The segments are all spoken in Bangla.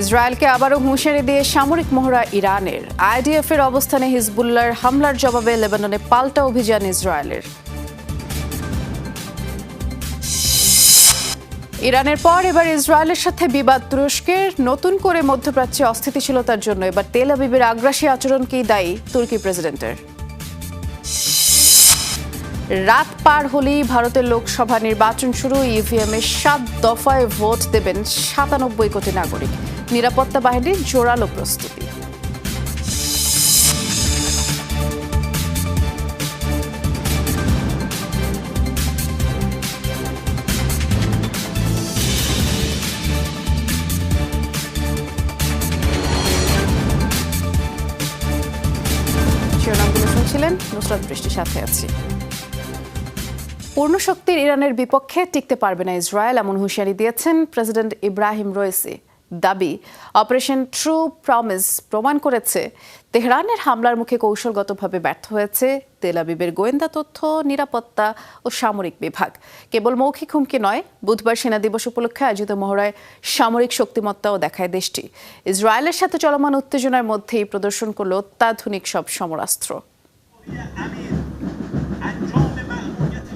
ইসরায়েলকে আবারও হুঁশিয়ারি দিয়ে সামরিক মহড়া ইরানের। আইডিএফ এর অবস্থানে হিজবুল্লার হামলার জবাবে লেবাননে পাল্টা অভিযান ইসরায়েলের। ইরানের পর এবার ইসরায়েলের সাথে বিবাদ তুরস্কের নতুন করে মধ্যপ্রাচ্যে অস্থিতিশীলতার জন্য এবার তেল আবিবের আগ্রাসী আচরণকেই দায়ী তুর্কি প্রেসিডেন্টের? রাত পার হলেই ভারতের লোকসভা নির্বাচন শুরু। ইভিএম এ সাত দফায় ভোট দেবেন সাতানব্বই কোটি নাগরিক। নিরাপত্তা বাহিনীর জোরালো প্রস্তুতি। সাথে আছি। পূর্ণ শক্তির ইরানের বিপক্ষে টিকতে পারবে না ইসরায়েল, এমন হুঁশিয়ারি দিয়েছেন প্রেসিডেন্ট ইব্রাহিম রয়েসি। দাবি। অপারেশন ট্রু প্রমিস প্রমাণ করেছে, তেহরানের হামলার মুখে কৌশলগতভাবে ব্যর্থ হয়েছে তেল আবিবের গোয়েন্দা তথ্য, নিরাপত্তা ও সামরিক বিভাগ। কেবল মৌখিক হুমকি নয়, বুধবার সেনা দিবস উপলক্ষে আয়োজিত মহড়ায় সামরিক শক্তিমত্তাও দেখায় দেশটি। ইসরায়েলের সাথে চলমান উত্তেজনার মধ্যেই প্রদর্শন করল অত্যাধুনিক সব সমরাস্ত্র।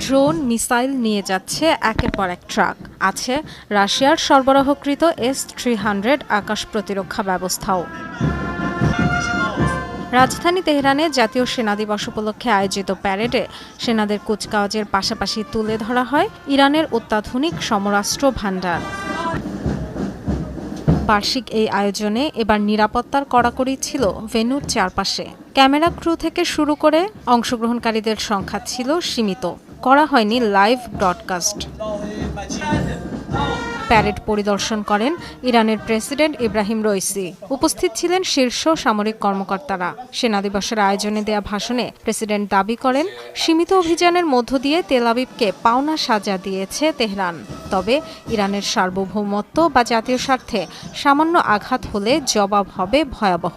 ড্রোন মিসাইল নিয়ে যাচ্ছে একের পর এক ট্রাক। আছে রাশিয়ার সরবরাহকৃত এস থ্রি হান্ড্রেড আকাশ প্রতিরক্ষা ব্যবস্থাও। রাজধানী তেহরানে জাতীয় সেনা দিবস উপলক্ষে আয়োজিত প্যারেডে সেনাদের কুচকাওয়াজের পাশাপাশি তুলে ধরা হয় ইরানের অত্যাধুনিক সমরাস্ত্র ভাণ্ডার। বার্ষিক এই আয়োজনে এবার নিরাপত্তার কড়াকড়ি ছিল ভেন্যুর চারপাশে। ক্যামেরা ক্রু থেকে শুরু করে অংশগ্রহণকারীদের সংখ্যা ছিল সীমিত। করা হয়নি লাইভ ব্রডকাস্ট। প্যারেড পরিদর্শন করেন ইরানের প্রেসিডেন্ট ইব্রাহিম রইসি। উপস্থিত ছিলেন শীর্ষ সামরিক কর্মকর্তারা। সেনা দিবসের আয়োজনে দেয়া ভাষণে প্রেসিডেন্ট দাবি করেন, সীমিত অভিযানের মধ্য দিয়ে তেলাবিবকে পাওনা সাজা দিয়েছে তেহরান। তবে ইরানের সার্বভৌমত্ব বা জাতীয় স্বার্থে সামান্য আঘাত হলে জবাব হবে ভয়াবহ।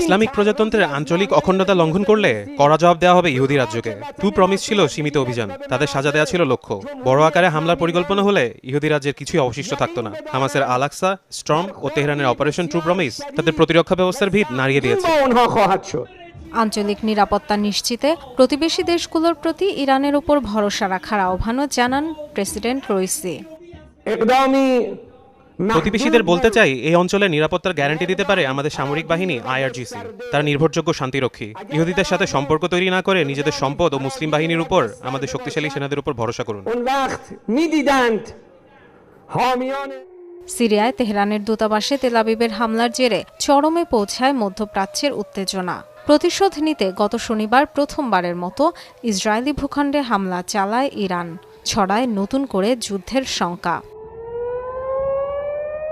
ইসলামিক প্রজাতন্ত্রের আঞ্চলিক অখণ্ডতা লঙ্ঘন করলে কড়া জবাব দেওয়া হবে ইহুদি রাজ্যকে। টু প্রমিস ছিল সীমিত অভিযান। তাদের সাজা দেওয়া ছিল লক্ষ্য। বড় আকারে হামলার পরিকল্পনা হলে ইহুদি রাজ্যের কিছুই অবশিষ্ট থাকতো না। হামাসের আলাক্সা স্ট্রম ও তেহরানের অপারেশন টু প্রমিস তাদের প্রতিরক্ষা ব্যবস্থার ভিত নাড়িয়ে দিয়েছে। আঞ্চলিক নিরাপত্তা নিশ্চিতে প্রতিবেশী দেশগুলোর প্রতি ইরানের উপর ভরসা রাখার আহ্বানও জানান প্রেসিডেন্ট রইসি। প্রতিবেশীদের বলতে চাই এই অঞ্চলে নিরাপত্তার গ্যারান্টি দিতে পারে আমাদের সামরিক বাহিনী আইআরজিসি তারা নির্ভরযোগ্য শান্তিরক্ষী। ইহুদিদের সাথে সম্পর্ক তৈরি না করে নিজেদের সম্পদ ও মুসলিম বাহিনীর উপর আমাদের শক্তিশালী সেনাদের উপর ভরসা করুন। সিরিয়ায় তেহরানের দূতাবাসে তেলাবিবের হামলার জেরে চরমে পৌঁছায় মধ্যপ্রাচ্যের উত্তেজনা। প্রতিশোধ নিতে গত শনিবার প্রথমবারের মতো ইসরায়েলি ভূখণ্ডে হামলা চালায় ইরান ছড়ায় নতুন করে যুদ্ধের শঙ্কা।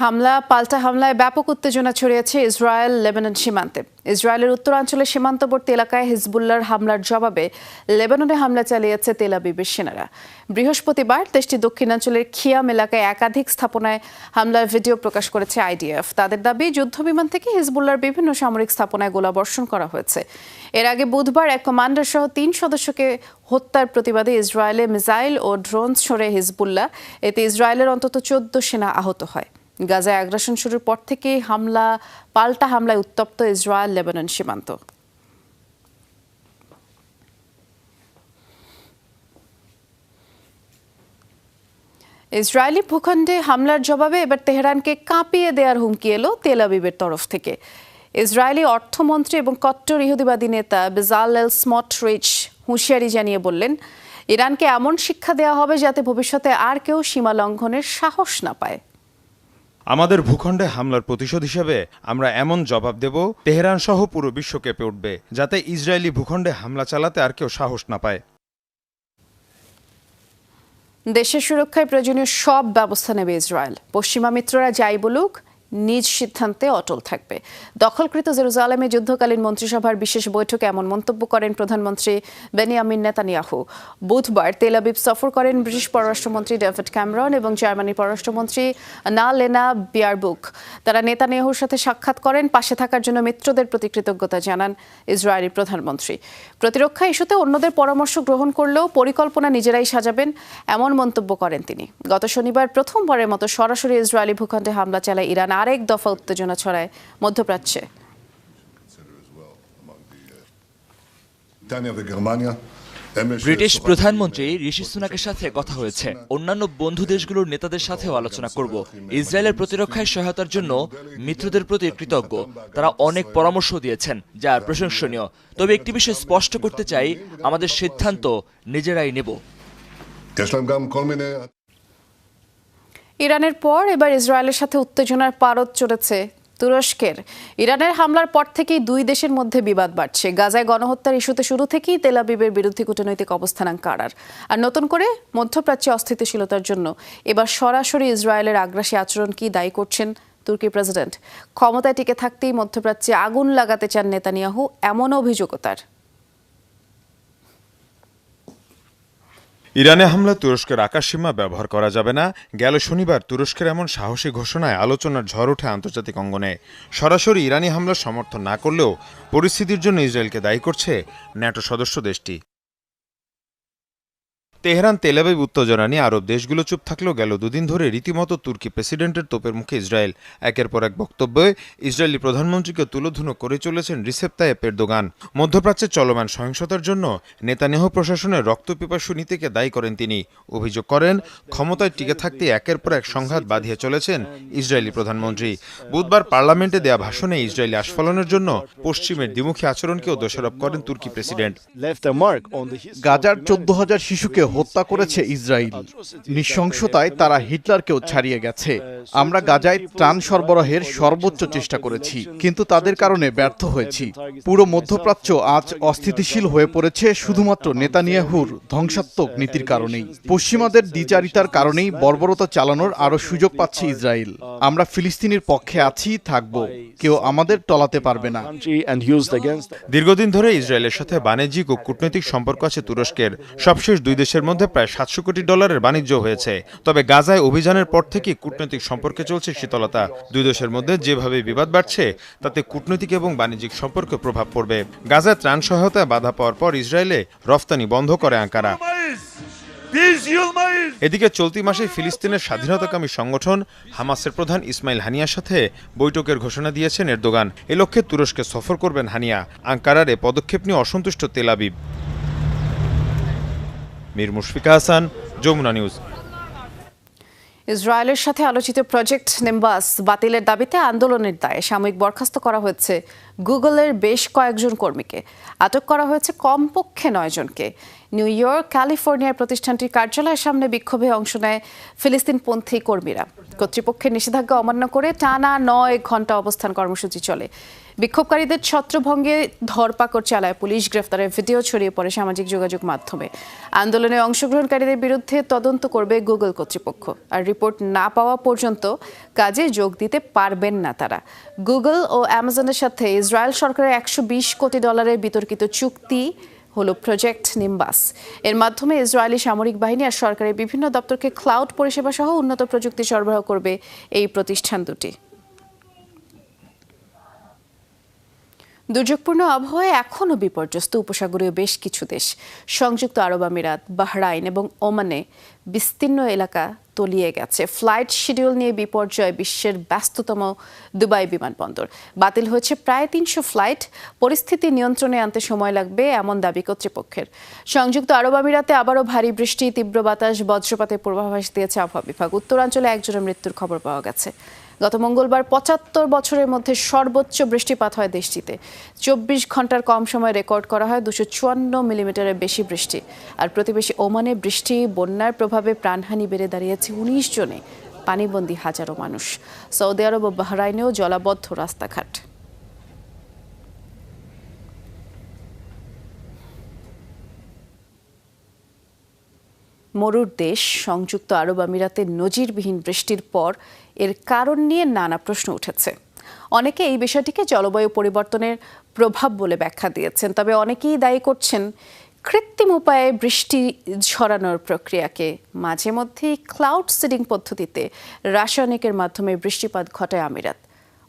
হামলা, পাল্টা হামলায় ব্যাপক উত্তেজনা ছড়িয়েছে ইসরায়েল লেবানন সীমান্তে। ইসরায়েলের উত্তরাঞ্চলের সীমান্তবর্তী এলাকায় হিজবুল্লার হামলার জবাবে লেবাননে হামলা চালিয়েছে তেল আবিবের সেনারা। বৃহস্পতিবার দেশটির দক্ষিণাঞ্চলের খিয়াম এলাকায় একাধিক স্থাপনায় হামলার ভিডিও প্রকাশ করেছে আইডিএফ। তাদের দাবি, যুদ্ধবিমান থেকে হিজবুল্লার বিভিন্ন সামরিক স্থাপনায় গোলাবর্ষণ করা হয়েছে। এর আগে বুধবার এক কমান্ডার সহ তিন সদস্যকে হত্যার প্রতিবাদে ইসরায়েলে মিসাইল ও ড্রোন ছড়ে হিজবুল্লাহ। এতে ইসরায়েলের অন্তত চোদ্দ সেনা আহত হয়। গাজায় আগ্রাসন শুরুর পর থেকেই হামলা, পাল্টা হামলায় উত্তপ্ত ইসরায়েল, লেবানন সীমান্ত। ইসরায়েলি ভূখণ্ডে হামলার জবাবে এবার তেহরানকে কাঁপিয়ে দেওয়ার হুমকি এলো তেল আবিবের তরফ থেকে। ইসরায়েলি অর্থমন্ত্রী এবং কট্টর ইহুদিবাদী নেতা বেজালেল স্মটরিচ হুঁশিয়ারি জানিয়ে বললেন, ইরানকে এমন শিক্ষা দেওয়া হবে যাতে ভবিষ্যতে আর কেউ সীমা লঙ্ঘনের সাহস না পায়। আমাদের ভূখণ্ডে হামলার প্রতিশোধ হিসেবে আমরা এমন জবাব দেব, তেহরান সহ পুরো বিশ্ব কেঁপে উঠবে, যাতে ইসরায়েলি ভূখণ্ডে হামলা চালাতে আর কেউ সাহস না পায়। দেশের সুরক্ষায় প্রয়োজনীয় সব ব্যবস্থা নেবে ইসরায়েল। পশ্চিমা মিত্ররা যাই বলুক নিজ সিদ্ধান্তে অটল থাকবে। দখলকৃত জেরুজালেমে যুদ্ধকালীন মন্ত্রিসভার বিশেষ বৈঠকে এমন মন্তব্য করেন প্রধানমন্ত্রী বেনিয়ামিন নেতানিয়াহু। বুধবার তেল আবিব সফর করেন ব্রিটিশ পররাষ্ট্রমন্ত্রী ডেভিড ক্যামরন এবং জার্মানির পররাষ্ট্রমন্ত্রী না লেনা বিয়ারবুক। তারা নেতানিয়াহুর সাথে সাক্ষাৎ করেন, পাশে থাকার জন্য মিত্রদের প্রতি কৃতজ্ঞতা জানান ইসরায়েলি প্রধানমন্ত্রী। প্রতিরক্ষা ইস্যুতে অন্যদের পরামর্শ গ্রহণ করলেও পরিকল্পনা নিজেরাই সাজাবেন, এমন মন্তব্য করেন তিনি। গত শনিবার প্রথমবারের মতো সরাসরি ইসরায়েলি ভূখণ্ডে হামলা চালায় ইরান। আরেক দফা উত্তেজনা ছড়ায় মধ্যপ্রাচ্যে। ব্রিটিশ প্রধানমন্ত্রী ঋষি সুনাকের সাথে কথা হয়েছে। অন্যান্য বন্ধু দেশগুলোর নেতাদের সাথেও আলোচনা করব। ইসরায়েলের প্রতিরক্ষায় সহায়তার জন্য মিত্রদের প্রতি কৃতজ্ঞ। তারা অনেক পরামর্শ দিয়েছেন যা প্রশংসনীয়। তবে একটি বিষয় স্পষ্ট করতে চাই আমাদের সিদ্ধান্ত নিজেরাই নেব। ইরানের পর এবার ইসরায়েলের সাথে উত্তেজনার পারদ চড়েছে তুরস্কের। ইরানের হামলার পর থেকেই দুই দেশের মধ্যে বিবাদ বাড়ছে। গাজায় গণহত্যার ইস্যুতে শুরু থেকেই তেলাবিবের বিরুদ্ধে কূটনৈতিক অবস্থান আঙ্কারার আর নতুন করে মধ্যপ্রাচ্যে অস্থিতিশীলতার জন্য এবার সরাসরি ইসরায়েলের আগ্রাসী আচরণ কি দায়ী করছেন তুর্কি প্রেসিডেন্ট। ক্ষমতায় টিকে থাকতেই মধ্যপ্রাচ্যে আগুন লাগাতে চান নেতানিয়াহু, এমন অভিযোগও তার। ইরানে হামলা, তুরস্কের আকাশসীমা ব্যবহার করা যাবে না। গেল শনিবার তুরস্কের এমন সাহসী ঘোষণায় আলোচনার ঝড় ওঠে আন্তর্জাতিক অঙ্গনে। সরাসরি ইরানি হামলার সমর্থন না করলেও পরিস্থিতির জন্য ইসরায়েলকে দায়ী করছে ন্যাটো সদস্য দেশটি। তেহরান তেলাবিব উত্তেজনা নিয়ে আরব দেশগুলো চুপ থাকলেও গেল দুদিন ধরে রীতিমতো তুর্কি প্রেসিডেন্টের তোপের মুখে ইসরায়েল। একের পর এক বক্তব্যে ইসরায়েলি প্রধানমন্ত্রীকে তুলোধুনো করে চলেছেন রিসেপ তাইয়েপ এরদোগান। মধ্যপ্রাচ্যে চলমান সহিংসতার জন্য নেতানেহ প্রশাসনের রক্তপিপাসু নীতিকে দায়ী করেন তিনি। অভিযোগ করেন ক্ষমতায় টিকে থাকতে একের পর এক সংঘাত বাঁধিয়ে চলেছেন ইসরায়েলি প্রধানমন্ত্রী। বুধবার পার্লামেন্টে দেয়া ভাষণে ইসরায়েলি আস্ফালনের জন্য পশ্চিমের দ্বিমুখী আচরণকেও দোষারোপ করেন তুর্কি প্রেসিডেন্ট। গাজার চোদ্দ হাজার শিশুকে হত্যা করেছে ইসরায়েল। নৃশংসতায় তারা হিটলারকেও ছাড়িয়ে গেছে। আমরা গাজায় ত্রাণ সরবরাহের সর্বোচ্চ চেষ্টা করেছি, কিন্তু তাদের কারণে ব্যর্থ হয়েছি। পুরো মধ্যপ্রাচ্য আজ অস্থিতিশীল হয়ে পড়েছে, শুধুমাত্র নেতানিয়াহুর ধ্বংসাত্মক নীতির কারণেই। পশ্চিমাদের দ্বিচারিতার কারণেই বর্বরতা চালানোর আরও সুযোগ পাচ্ছে ইসরায়েল। আমরা ফিলিস্তিনির পক্ষে আছি, থাকব। কেউ আমাদের টলাতে পারবে না। দীর্ঘদিন ধরে ইসরায়েলের সাথে বাণিজ্যিক ও কূটনৈতিক সম্পর্ক আছে তুরস্কের। সবশেষ দুই দেশের মধ্যে প্রায় সাতশো কোটি ডলারের বাণিজ্য হয়েছে। তবে গাজায় অভিযানের পর থেকে কূটনৈতিক সম্পর্কে চলছে শীতলতা। দুই দেশের মধ্যে যেভাবে বিবাদ বাড়ছে, তাতে কূটনৈতিক এবং বাণিজ্যিক সম্পর্কে প্রভাব পড়বে। গাজায় ত্রাণ সহায়তায় বাধা পাওয়ার পর ইসরায়েলে রফতানি বন্ধ করে আঙ্কারা। এদিকে চলতি মাসে ফিলিস্তিনের স্বাধীনতাকামী সংগঠন হামাসের প্রধান ইসমাইল হানিয়ার সাথে বৈঠকের ঘোষণা দিয়েছেন এরদোগান। এ লক্ষ্যে তুরস্কে সফর করবেন হানিয়া। আঙ্কারার এ পদক্ষেপ নিয়ে অসন্তুষ্ট Tel Aviv Mir Mushfika Hasan, Jamuna news. ইসরায়েলের সাথে আলোচিত প্রজেক্ট নেম্বাস বাতিলের দাবিতে আন্দোলনের দায়ে সাময়িক বরখাস্ত করা হয়েছে গুগলের বেশ কয়েকজন কর্মীকে। আটক করা হয়েছে কমপক্ষে নয় জনকে। নিউ ইয়র্ক, ক্যালিফোর্নিয়ার প্রতিষ্ঠানটির কার্যালয়ের সামনে বিক্ষোভে অংশ নেয় ফিলিস্তিনপন্থী কর্মীরা। কর্তৃপক্ষের নিষেধাজ্ঞা অমান্য করে টানা নয় ঘণ্টা অবস্থান কর্মসূচি চলে। বিক্ষোভকারীদের ছত্রভঙ্গে ধরপাকড় চালায় পুলিশ। গ্রেফতারের ভিডিও ছড়িয়ে পড়ে সামাজিক যোগাযোগ মাধ্যমে। আন্দোলনে অংশগ্রহণকারীদের বিরুদ্ধে তদন্ত করবে গুগল কর্তৃপক্ষ। আর রিপোর্ট না পাওয়া পর্যন্ত কাজে যোগ দিতে পারবেন না তারা। গুগল ও অ্যামাজনের সাথে ইসরায়েল সরকারের একশো বিশ কোটি ডলারের বিতর্কিত চুক্তি হলো প্রজেক্ট নিম্বাস। এর মাধ্যমে ইসরায়েলি সামরিক বাহিনী আর সরকারের বিভিন্ন দপ্তরকে ক্লাউড পরিষেবা সহ উন্নত প্রযুক্তি সরবরাহ করবে এই প্রতিষ্ঠান দুটি। দুর্যোগপূর্ণ আবহাওয়ায় এখনও বিপর্যস্ত উপসাগরীয় বেশ কিছু দেশ। সংযুক্ত আরব আমিরাত, বাহরাইন এবং ওমানে বিস্তীর্ণ এলাকা তলিয়ে গেছে। ফ্লাইট শিডিউল নিয়ে বিপর্যয় বিশ্বের ব্যস্ততম দুবাই বিমানবন্দর। বাতিল হয়েছে প্রায় তিনশো ফ্লাইট। পরিস্থিতি নিয়ন্ত্রণে আনতে সময় লাগবে এমন দাবি কর্তৃপক্ষের। সংযুক্ত আরব আমিরাতে আবারও ভারী বৃষ্টি, তীব্র বাতাস বজ্রপাতের পূর্বাভাস দিয়েছে আবহাওয়া বিভাগ। উত্তরাঞ্চলে একজনের মৃত্যুর খবর পাওয়া গেছে। গত মঙ্গলবার পঁচাত্তর বছরের মধ্যে সর্বোচ্চ বৃষ্টিপাত হয় দেশটিতে। চব্বিশ ঘণ্টার কম সময় রেকর্ড করা হয় দুশো চুয়ান্ন মিলিমিটারের বেশি বৃষ্টি। আর প্রতিবেশী ওমানে বৃষ্টি, বন্যার প্রভাবে প্রাণহানি বেড়ে দাঁড়িয়েছে উনিশ জনে। পানিবন্দী হাজারো মানুষ। সৌদি আরব ও বাহরাইনেও জলাবদ্ধ রাস্তাঘাট। মরুর দেশ, সংযুক্ত আরব আমিরাতে নজিরবিহীন বৃষ্টির পর এর কারণ নিয়ে নানা প্রশ্ন উঠেছে। অনেকে এই বিষয়টিকে জলবায়ু পরিবর্তনের প্রভাব বলে ব্যাখ্যা দিয়েছেন, তবে অনেকেই দায়ী করছেন কৃত্রিম উপায়ে বৃষ্টি ঝরানোর প্রক্রিয়াকে। মাঝে মধ্যেই ক্লাউড সিডিং পদ্ধতিতে রাসায়নিকের মাধ্যমে বৃষ্টিপাত ঘটায় আমিরাত।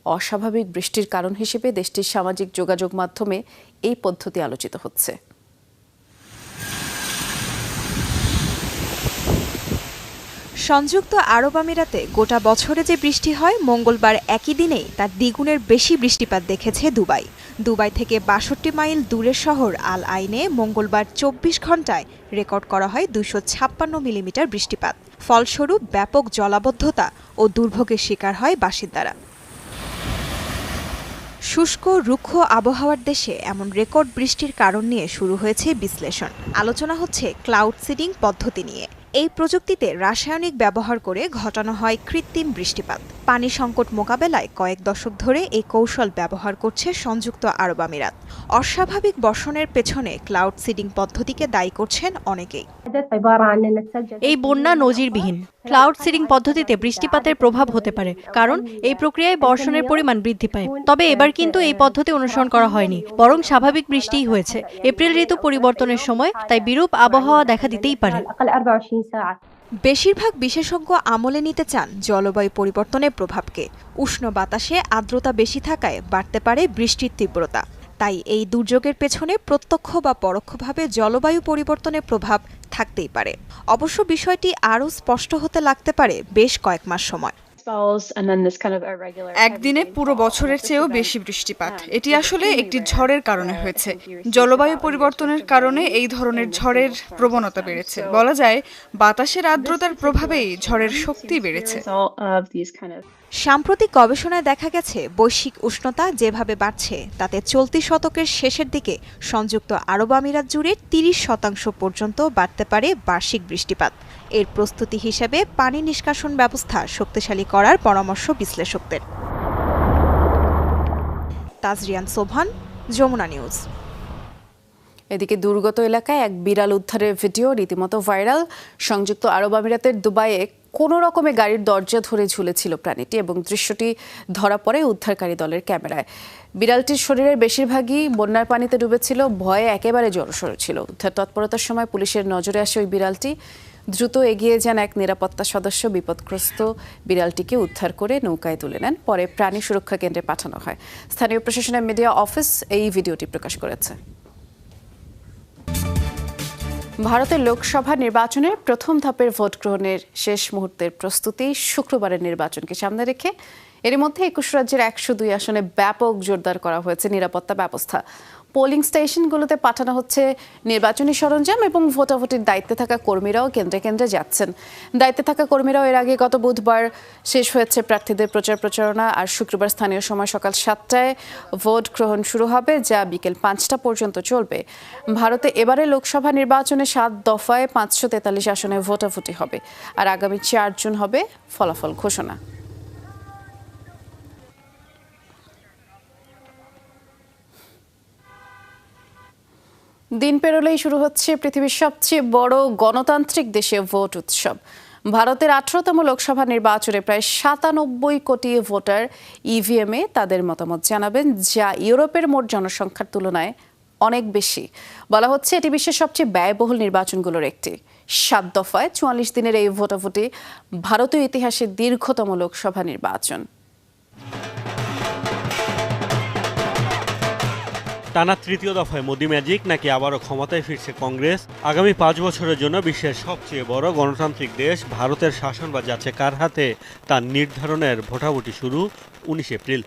অস্বাভাবিক বৃষ্টির কারণ হিসেবে দেশটির সামাজিক যোগাযোগ মাধ্যমে এই পদ্ধতি আলোচিত হচ্ছে। সংযুক্ত আরব আমিরাতে গোটা বছরে যে বৃষ্টি হয়, মঙ্গলবার একই দিনেই তার দ্বিগুণের বেশি বৃষ্টিপাত দেখেছে দুবাই। দুবাই থেকে বাষট্টি মাইল দূরের শহর আল আইনে মঙ্গলবার চব্বিশ ঘন্টায় রেকর্ড করা হয় দুশো ছাপ্পান্ন মিলিমিটার বৃষ্টিপাত। ফলস্বরূপ ব্যাপক জলাবদ্ধতা ও দুর্ভোগের শিকার হয় বাসিন্দারা। শুষ্ক, রুক্ষ আবহাওয়ার দেশে এমন রেকর্ড বৃষ্টির কারণ নিয়ে শুরু হয়েছে বিশ্লেষণ। আলোচনা হচ্ছে ক্লাউড সিডিং পদ্ধতি নিয়ে। এই প্রযুক্তিতে রাসায়নিক ব্যবহার করে ঘটানো হয় কৃত্রিম বৃষ্টিপাত। পানি সংকট মোকাবেলায় কয়েক দশক ধরে এই কৌশল ব্যবহার করছে সংযুক্ত আরব আমিরাত। অস্বাভাবিক বর্ষণের পেছনে ক্লাউড সিডিং পদ্ধতিকে দায়ী করছেন অনেকেই। এই বন্যা নজিরবিহীন। ক্লাউড সিডিং পদ্ধতিতে বৃষ্টিপাতের প্রভাব হতে পারে, কারণ এই প্রক্রিয়ায় বর্ষণের পরিমাণ বৃদ্ধি পায়। তবে এবার কিন্তু এই পদ্ধতি অনুসরণ করা হয়নি, বরং স্বাভাবিক বৃষ্টিই হয়েছে। এপ্রিল ঋতু পরিবর্তনের সময়, তাই বিরূপ আবহাওয়া দেখা দিতেই পারে। বেশিরভাগ বিশেষজ্ঞ আমলে নিতে চান জলবায়ু পরিবর্তনের প্রভাবকে। উষ্ণ বাতাসে আর্দ্রতা বেশি থাকায় বাড়তে পারে বৃষ্টির তীব্রতা। তাই এই দুর্যোগের পেছনে প্রত্যক্ষ বা পরোক্ষভাবে জলবায়ু পরিবর্তনের প্রভাব থাকতেই পারে। অবশ্য বিষয়টি আরও স্পষ্ট হতে লাগতে পারে বেশ কয়েক মাস সময়। একদিনে পুরো বছরের চেয়েও বেশি বৃষ্টিপাত। এটি আসলে একটি ঝড়ের কারণে হয়েছে। জলবায়ু পরিবর্তনের কারণে এই ধরনের ঝড়ের প্রবণতা বেড়েছে। বলা যায় বাতাসের আর্দ্রতার প্রভাবেই ঝড়ের শক্তি বেড়েছে। সাম্প্রতিক গবেষণায় দেখা গেছে বৈশ্বিক উষ্ণতা যেভাবে বাড়ছে তাতে চলতি শতকের শেষের দিকে সংযুক্ত আরব আমিরাত জুড়ে তিরিশ শতাংশ পর্যন্ত বাড়তে পারে বার্ষিক বৃষ্টিপাত। এর প্রস্তুতি হিসেবে পানি নিষ্কাশন ব্যবস্থা শক্তিশালী করার পরামর্শ বিশ্লেষকদের। তাজরিয়ান সোভান যমুনা নিউজ। এদিকে দুর্গত এলাকায় এক বিড়াল উদ্ধারের ভিডিও রীতিমতো ভাইরাল। সংযুক্ত আরব আমিরাতের দুবাইয়ে কোনো রকমে গাড়ির দরজা ধরে ঝুলেছিল প্রাণীটি এবং দৃশ্যটি ধরা পড়ে উদ্ধারকারী দলের ক্যামেরায়। বিড়ালটির শরীরের বেশিরভাগই বন্যার পানিতে ডুবেছিল, ভয়ে একেবারে জড়সড় ছিল। উদ্ধার তৎপরতার সময় পুলিশের নজরে আসে ওই বিড়ালটি। দ্রুত এগিয়ে যান এক নিরাপত্তা সদস্য বিপদগ্রস্ত বিড়ালটিকে উদ্ধার করে নৌকায় তুলে নেন, পরে প্রাণী সুরক্ষা কেন্দ্রে পাঠানো হয়। স্থানীয় প্রশাসনের মিডিয়া অফিস এই ভিডিওটি প্রকাশ করেছে। ভারতের লোকসভা নির্বাচনের প্রথম ধাপের ভোট গ্রহণের শেষ মুহূর্তের প্রস্তুতি শুক্রবারের নির্বাচনকে সামনে রেখে এর মধ্যে একুশ রাজ্যের একশো দুই আসনে ব্যাপক জোরদার করা হয়েছে নিরাপত্তা ব্যবস্থা। পোলিং স্টেশনগুলোতে পাঠানো হচ্ছে নির্বাচনী সরঞ্জাম এবং ভোটাভুটির দায়িত্বে থাকা কর্মীরাও কেন্দ্রে কেন্দ্রে যাচ্ছেন। দায়িত্বে থাকা কর্মীরাও এর আগে গত বুধবার শেষ হয়েছে প্রার্থীদের প্রচার প্রচারণা আর শুক্রবার স্থানীয় সময় সকাল সাতটায় ভোট গ্রহণ শুরু হবে, যা বিকেল পাঁচটা পর্যন্ত চলবে। ভারতে এবারে লোকসভা নির্বাচনে সাত দফায় পাঁচশো তেতাল্লিশ আসনে ভোটাভুটি হবে, আর আগামী চার জুন হবে ফলাফল ঘোষণা। দিন পেরোলেই শুরু হচ্ছে পৃথিবীর সবচেয়ে বড় গণতান্ত্রিক দেশে ভোট উৎসব। ভারতের আঠারোতম লোকসভা নির্বাচনে প্রায় সাতানব্বই কোটি ভোটার ইভিএমে তাদের মতামত জানাবেন, যা ইউরোপের মোট জনসংখ্যার তুলনায় অনেক বেশি। বলা হচ্ছে এটি বিশ্বের সবচেয়ে ব্যয়বহুল নির্বাচনগুলোর একটি। সাত দফায় চুয়াল্লিশ দিনের এই ভোটাভুটি ভারতীয় ইতিহাসের দীর্ঘতম লোকসভা নির্বাচন। টানা তৃতীয় দফায় মোদি ম্যাজিক নাকি আবারও ক্ষমতায় ফিরছে কংগ্রেস? আগামী পাঁচ বছরের জন্য বিশ্বের সবচেয়ে বড় গণতান্ত্রিক দেশ ভারতের শাসন বা যাচ্ছে কার হাতে তার নির্ধারণের ভোটাভুটি শুরু উনিশ এপ্রিল।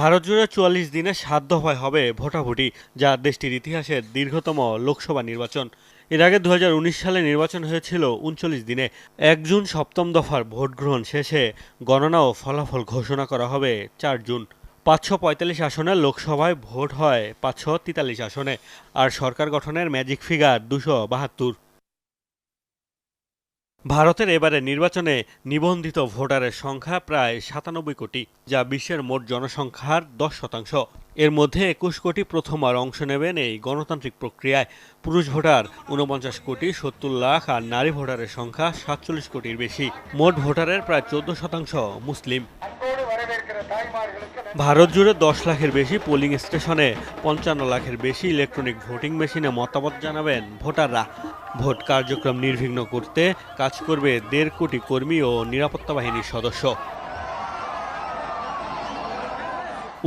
ভারত জুড়ে চুয়াল্লিশ দিনে সাত দফায় হবে ভোটাভুটি, যা দেশটির ইতিহাসের দীর্ঘতম লোকসভা নির্বাচন। এর আগে দু হাজার উনিশ সালে নির্বাচন হয়েছিল উনচল্লিশ দিনে। এক জুন সপ্তম দফার ভোট গ্রহণ শেষে গণনা ও ফলাফল ঘোষণা করা হবে চার জুন। পাঁচশো পঁয়তাল্লিশ আসনে লোকসভায় ভোট হয় পাঁচশো তেতাল্লিশ আসনে, আর সরকার গঠনের ম্যাজিক ফিগার দুশো বাহাত্তর। ভারতের এবারে নির্বাচনে নিবন্ধিত ভোটারের সংখ্যা প্রায় সাতানব্বই কোটি, যা বিশ্বের মোট জনসংখ্যার দশ শতাংশ। এর মধ্যে একুশ কোটি প্রথমবার অংশ নেবেন এই গণতান্ত্রিক প্রক্রিয়ায়। পুরুষ ভোটার উনপঞ্চাশ কোটি, সত্তর লাখ, আর নারী ভোটারের সংখ্যা সাতচল্লিশ কোটির বেশি। মোট ভোটারের প্রায় চোদ্দ শতাংশ মুসলিম। ভারত জুড়ে দশ লাখের বেশি পোলিং স্টেশনে পঞ্চান্ন লাখের বেশি ইলেকট্রনিক ভোটিং মেশিনে মতামত জানাবেন ভোটাররা। ভোট কার্যক্রম নির্বিঘ্ন করতে কাজ করবে দেড় কোটি কর্মী ও নিরাপত্তা বাহিনীর সদস্য।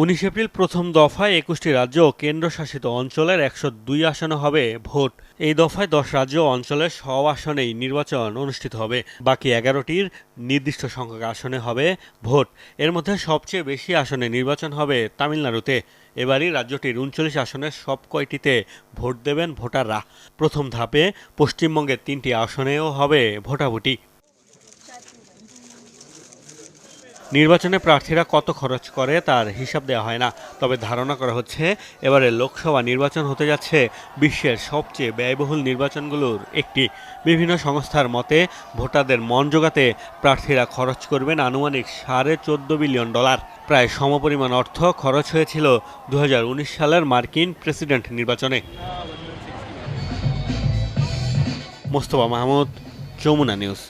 উনিশ এপ্রিল প্রথম দফায় একুশটি রাজ্য ও কেন্দ্রশাসিত অঞ্চলের একশো দুই আসনে হবে ভোট। এই দফায় দশ রাজ্য অঞ্চলের সব আসনেই নির্বাচন অনুষ্ঠিত হবে। বাকি এগারোটির নির্দিষ্ট সংখ্যক আসনে হবে ভোট। এর মধ্যে সবচেয়ে বেশি আসনে নির্বাচন হবে তামিলনাড়ুতে। এবারই রাজ্যটির উনচল্লিশ আসনের সব কয়টিতে ভোট দেবেন ভোটাররা। প্রথম ধাপে পশ্চিমবঙ্গের তিনটি আসনেও হবে ভোটাভুটি। নির্বাচনে প্রার্থীরা কত খরচ করে তার হিসাব দেওয়া হয় না। তবে ধারণা করা হচ্ছে, এবারে লোকসভা নির্বাচন হতে যাচ্ছে বিশ্বের সবচেয়ে ব্যয়বহুল নির্বাচনগুলোর একটি। বিভিন্ন সংস্থার মতে, ভোটারদের মন জোগাতে প্রার্থীরা খরচ করবেন আনুমানিক সাড়ে চোদ্দ বিলিয়ন ডলার। প্রায় সমপরিমাণ অর্থ খরচ হয়েছিল দু হাজার উনিশ সালের মার্কিন প্রেসিডেন্ট নির্বাচনে। মোস্তফা মাহমুদ, যমুনা নিউজ।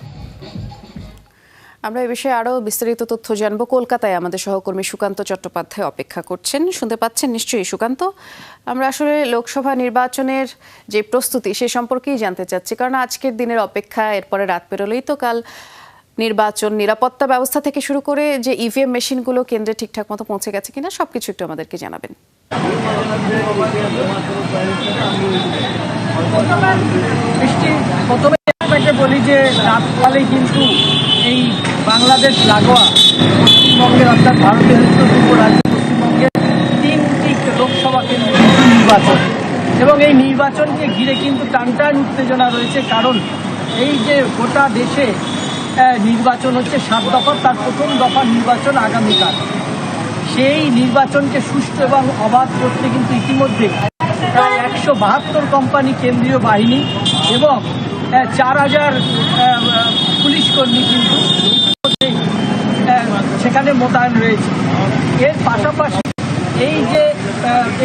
আমরা এ বিষয়ে আরও বিস্তারিত তথ্য জানব। কলকাতায় আমাদের সহকর্মী সুকান্ত চট্টোপাধ্যায় অপেক্ষা করছেন। শুনতে পাচ্ছেন নিশ্চয়ই সুকান্ত? আমরা আসলে লোকসভা নির্বাচনের যে প্রস্তুতি সে সম্পর্কেই জানতে চাচ্ছি। কারণ আজকের দিনের অপেক্ষা, এরপরে রাত পেরোলেই তো কাল নির্বাচন নিরাপত্তা ব্যবস্থা থেকে শুরু করে যে ইভিএম মেশিনগুলো কেন্দ্রে ঠিকঠাক মতো পৌঁছে গেছে কিনা, সবকিছু একটু আমাদেরকে জানাবেন। বলি যে রাতকালে কিন্তু এই বাংলাদেশ লাগোয়া পশ্চিমবঙ্গের অর্থাৎ ভারতের উত্তর পূর্ব রাজ্য পশ্চিমবঙ্গের তিনটি লোকসভা কেন্দ্রে নির্বাচন। এবং এই নির্বাচনকে ঘিরে কিন্তু টানটান উত্তেজনা রয়েছে, কারণ এই যে গোটা দেশে নির্বাচন হচ্ছে সাত দফা, তার প্রথম দফা নির্বাচন আগামীকাল। সেই নির্বাচনকে সুষ্ঠু এবং অবাধ করতে কিন্তু ইতিমধ্যে প্রায় একশো বাহাত্তর কোম্পানি কেন্দ্রীয় বাহিনী এবং চার হাজার পুলিশ কর্মী কিন্তু সেখানে মোতায়েন রয়েছে। এর পাশাপাশি এই যে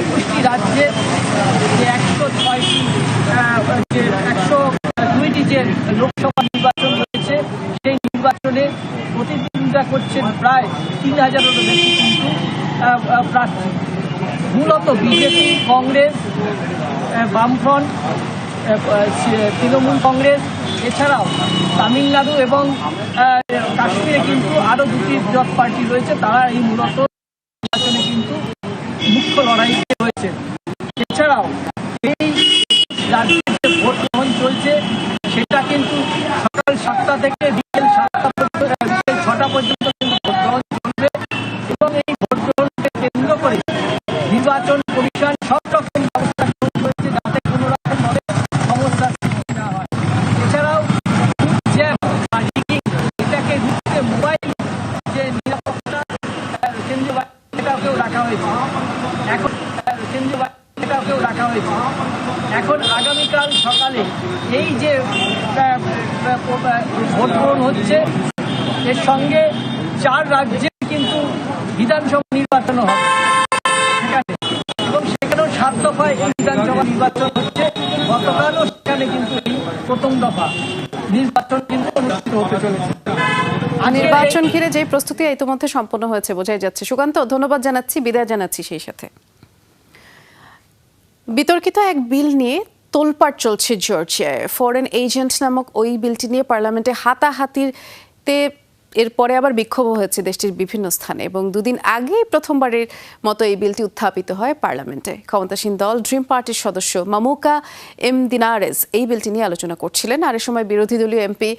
একুশটি রাজ্যে যে একশো ছয়টি যে একশো দুইটি যে লোকসভা নির্বাচন রয়েছে, সেই নির্বাচনে প্রতিদ্বন্দ্বিতা করছেন প্রায় তিন হাজারেরও বেশি কিন্তু প্রার্থী। মূলত বিজেপি, কংগ্রেস বামফ্রন্ট তৃণমূল কংগ্রেস এছাড়াও তামিলনাড়ু এবং কাশ্মীরে কিন্তু আরও দুটি জট পার্টি রয়েছে। তারা এই মূলত নির্বাচনে কিন্তু মুখ্য লড়াই রয়েছে। এছাড়াও এই রাজ্যে ভোট গ্রহণ চলছে, সেটা কিন্তু সকাল সাতটা থেকে হচ্ছে। এর সঙ্গে চার রাজ্যে কিন্তু বিধানসভা নির্বাচন হবে। এবং সেখানেও সাত দফায় এই বিধানসভা নির্বাচন হচ্ছে। গতকালও সেখানে কিন্তু এই প্রথম দফা নির্বাচন কিন্তু অনুষ্ঠিত হতে চলেছে। নির্বাচন ঘিরে যে প্রস্তুতি ইতিমধ্যে সম্পন্ন হয়েছে, বোঝাই যাচ্ছে। সুকান্ত, ধন্যবাদ জানাচ্ছি। বিদায় জানাচ্ছি সেই সাথে। বিতর্কিত এক বিল নিয়ে তোলপাড় চলছে জর্জিয়ায়। ফরেন এজেন্ট নামক ওই বিলটি নিয়ে পার্লামেন্টে হাতাহাতিতে এরপরে আবার বিক্ষোভ হয়েছে দেশটির বিভিন্ন স্থানে এবং দুদিন আগেই প্রথমবারের মতো এই বিলটি উত্থাপিত হয় পার্লামেন্টে। ক্ষমতাসীন দল ড্রিম পার্টির সদস্য মামুকা এম দিনারেস এই বিলটি নিয়ে আলোচনা করছিলেন আর এ সময় বিরোধী দলীয় এমপি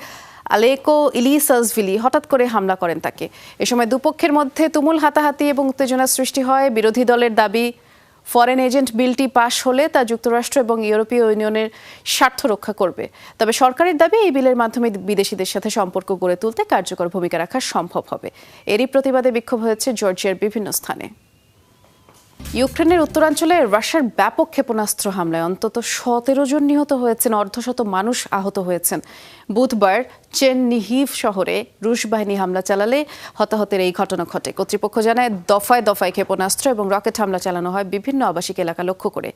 আলেকো ইলিসাসভিলি হঠাৎ করে হামলা করেন তাকে। এ সময় দুপক্ষের মধ্যে তুমুল হাতাহাতি এবং উত্তেজনা সৃষ্টি হয়। বিরোধী দলের দাবি ফরেন এজেন্ট বিলটি পাশ হলে তা যুক্তরাষ্ট্র এবং ইউরোপীয় ইউনিয়নের স্বার্থ রক্ষা করবে। তবে সরকারের দাবি, এই বিলের মাধ্যমে বিদেশিদের সাথে সম্পর্ক গড়ে তুলতে কার্যকর ভূমিকা রাখা সম্ভব হবে। এরই প্রতিবাদে বিক্ষোভ হয়েছে জর্জিয়ার বিভিন্ন স্থানে। ইউক্রেনের উত্তরাঞ্চলে রাশিয়ার ব্যাপক ক্ষেপণাস্ত্র হামলায় অন্তত সতেরো জন নিহত হয়েছেন, অর্ধশত মানুষ আহত হয়েছেন। বুধবার চেননিহিভ শহরে রুশ বাহিনী হামলা চালালে হতাহতের এই ঘটনা ঘটে। কর্তৃপক্ষ জানায়, দফায় দফায় ক্ষেপণাস্ত্র এবং রকেট হামলা চালানো হয় বিভিন্ন আবাসিক এলাকা লক্ষ্য করে।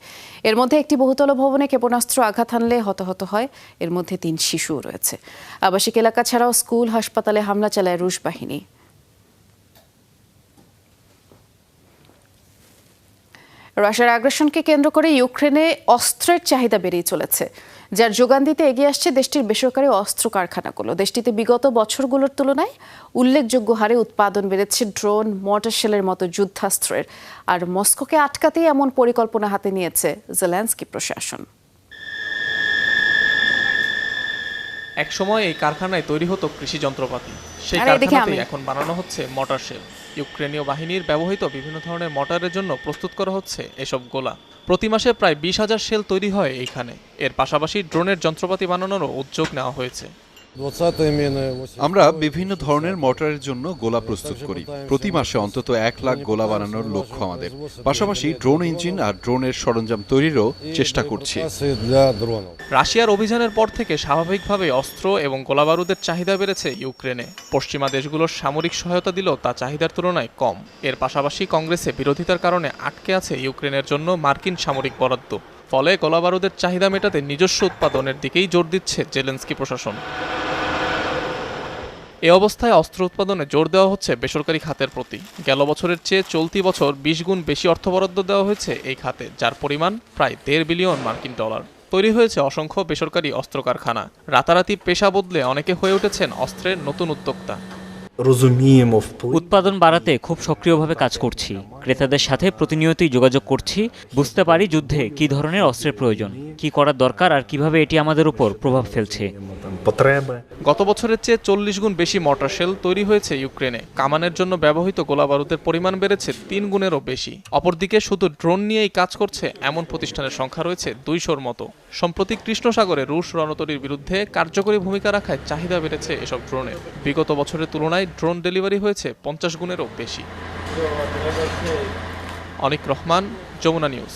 এর মধ্যে একটি বহুতল ভবনে ক্ষেপণাস্ত্র আঘাত হানলে হতাহত হয়। এর মধ্যে তিন শিশুও রয়েছে। আবাসিক এলাকা ছাড়াও স্কুল, হাসপাতালে হামলা চালায় রুশ বাহিনী। রাশিয়ার আগ্রাসনকে কেন্দ্র করে ইউক্রেনে অস্ত্রের চাহিদা বেড়েই চলেছে, যার যোগান দিতে এগিয়ে আসছে দেশটির বেসরকারি অস্ত্র কারখানাগুলো। দেশটিতে বিগত বছরগুলোর তুলনায় উল্লেখযোগ্য হারে উৎপাদন বেড়েছে ড্রোন মর্টার শেলের মতো যুদ্ধাস্ত্রের। আর মস্কোকে আটকাতেই এমন পরিকল্পনা হাতে নিয়েছে জেলেন্সকি প্রশাসন। একসময় এই কারখানায় তৈরি হতো কৃষি যন্ত্রপাতি। সেই কারখানাতেই এখন বানানো হচ্ছে মটার শেল ইউক্রেনীয় বাহিনীর ব্যবহৃত বিভিন্ন ধরনের মটারের জন্য প্রস্তুত করা হচ্ছে এসব গোলা। প্রতি মাসে প্রায় বিশ হাজার শেল তৈরি হয় এইখানে। এর পাশাপাশি ড্রোনের যন্ত্রপাতি বানানোরও উদ্যোগ নেওয়া হয়েছে। আমরা বিভিন্ন ধরনের মোটরের জন্য গোলা প্রস্তুত করি। প্রতি মাসে অন্তত এক লাখ গোলা বানানোর লক্ষ্য আমাদের। পাশাপাশি ড্রোন ইঞ্জিন আর ড্রোনের সরঞ্জাম তৈরিরও চেষ্টা করছি। রাশিয়ার অভিযানের পর থেকে স্বাভাবিকভাবে অস্ত্র এবং গোলাবারুদের চাহিদা বেড়েছে ইউক্রেনে। পশ্চিমা দেশগুলোর সামরিক সহায়তা দিলেও তা চাহিদার তুলনায় কম। এর পাশাপাশি কংগ্রেসে বিরোধিতার কারণে আটকে আছে ইউক্রেনের জন্য মার্কিন সামরিক বরাদ্দ। ফলে গোলাবারুদের চাহিদা মেটাতে নিজস্ব উৎপাদনের দিকেই জোর দিচ্ছে জেলেন্সকি প্রশাসন। এ অবস্থায় অস্ত্র উৎপাদনে জোর দেওয়া হচ্ছে বেসরকারি খাতের প্রতি। গেল বছরের চেয়ে চলতি বছর বিশ গুণ বেশি অর্থ বরাদ্দ দেওয়া হয়েছে এই খাতে যার পরিমাণ প্রায় দেড় বিলিয়ন মার্কিন ডলার। তৈরি হয়েছে অসংখ্য বেসরকারি অস্ত্র কারখানা। রাতারাতি পেশা বদলে অনেকে হয়ে উঠেছেন অস্ত্রের নতুন উদ্যোক্তা। উৎপাদন বাড়াতে খুব সক্রিয়ভাবে কাজ করছি। ক্রেতাদের সাথে প্রতিনিয়তই যোগাযোগ করছি। বুঝতে পারি যুদ্ধে কী ধরনের অস্ত্রের প্রয়োজন, কি করার দরকার আর কীভাবে এটি আমাদের উপর প্রভাব ফেলছে। গত বছরের চেয়ে চল্লিশ গুণ বেশি মর্টার তৈরি হয়েছে ইউক্রেনে। কামানের জন্য ব্যবহৃত গোলাবারুদের পরিমাণ বেড়েছে তিন গুণেরও বেশি। অপরদিকে শুধু ড্রোন নিয়েই কাজ করছে এমন প্রতিষ্ঠানের সংখ্যা রয়েছে দুইশোর মতো। সম্প্রতি কৃষ্ণ সাগরে রুশ রণতরীর বিরুদ্ধে কার্যকরী ভূমিকা রাখায় চাহিদা বেড়েছে এসব ড্রোনের। বিগত বছরের তুলনায় ড্রোন ডেলিভারি হয়েছে পঞ্চাশ গুণেরও বেশি। অনিক রহমান, যমুনা নিউজ।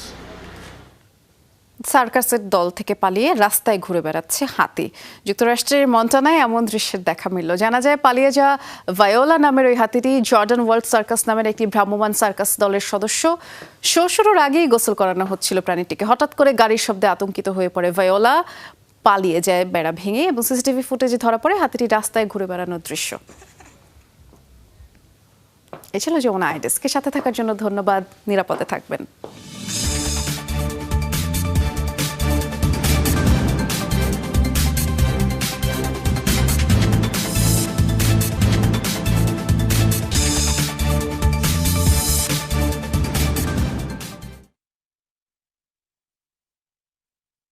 সার্কাসের দল থেকে পালিয়ে রাস্তায় ঘুরে বেড়াচ্ছে হাতি। যুক্তরাষ্ট্রের মন্টানায় এমন দৃশ্যের দেখা মিলল। জানা যায়, পালিয়ে যাওয়া ভায়োলা নামের ওই হাতিটি জর্ডান ওয়ার্ল্ড সার্কাস নামের একটি ভ্রাম্যমান সার্কাস দলের সদস্য। শো শুরুর আগেই গোসল করানো হচ্ছিল প্রাণীটিকে। হঠাৎ করে গাড়ির শব্দে আতঙ্কিত হয়ে পড়ে ভায়োলা। পালিয়ে যায় বেড়া ভেঙে এবং সিসিটিভি ফুটেজে ধরা পড়ে হাতিটি রাস্তায় ঘুরে বেড়ানোর দৃশ্য। এ ছিল যমুনা আইডেস্কের সাথে থাকার জন্য ধন্যবাদ। নিরাপদে থাকবেন।